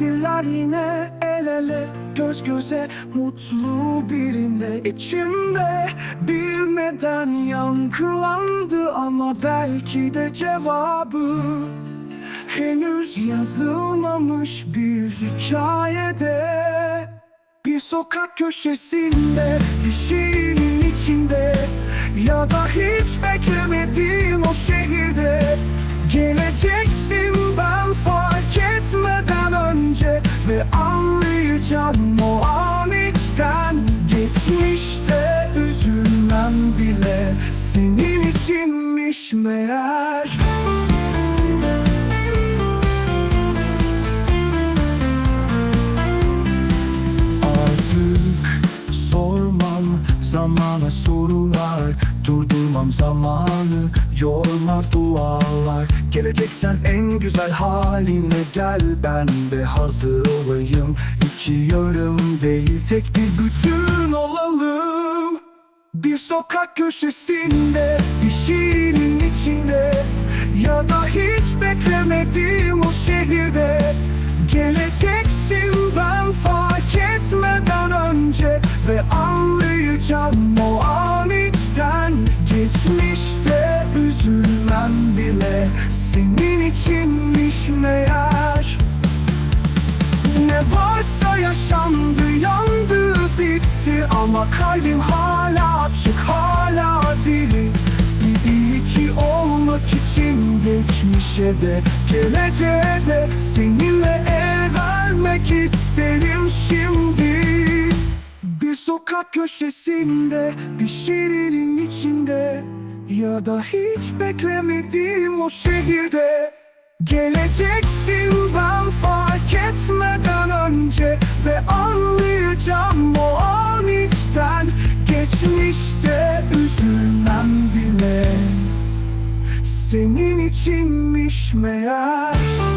yine el ele göz göze Mutlu birinde içimde bir neden yankılandı Ama belki de cevabı Henüz yazılmamış bir hikayede. Bir sokak köşesinde Bir şiirin içinde Ya da hiç anlayacağım o an içten. Geçmişte üzülmem bile Senin içinmiş meğer. Artık sormam zamana sorular Durdurmam zamanı yorma dualar Geleceksen en güzel haline gel Ben de hazır olayım. İki yarım değil tek bir bütün olalım. Bir sokak köşesinde, bir şiirin içinde. Ya da hiç beklemediğim o şehirde. Geleceksin ben fark etmeden önce Ve Ama kalbim hala açık hala diri. Bir iyi ki olmak için geçmişe de geleceğe de Seninle el vermek isterim şimdi. Bir sokak köşesinde bir şiirin içinde Ya da hiç beklemediğim o şehirde. Geleceksin ben senin içinmiş meğer.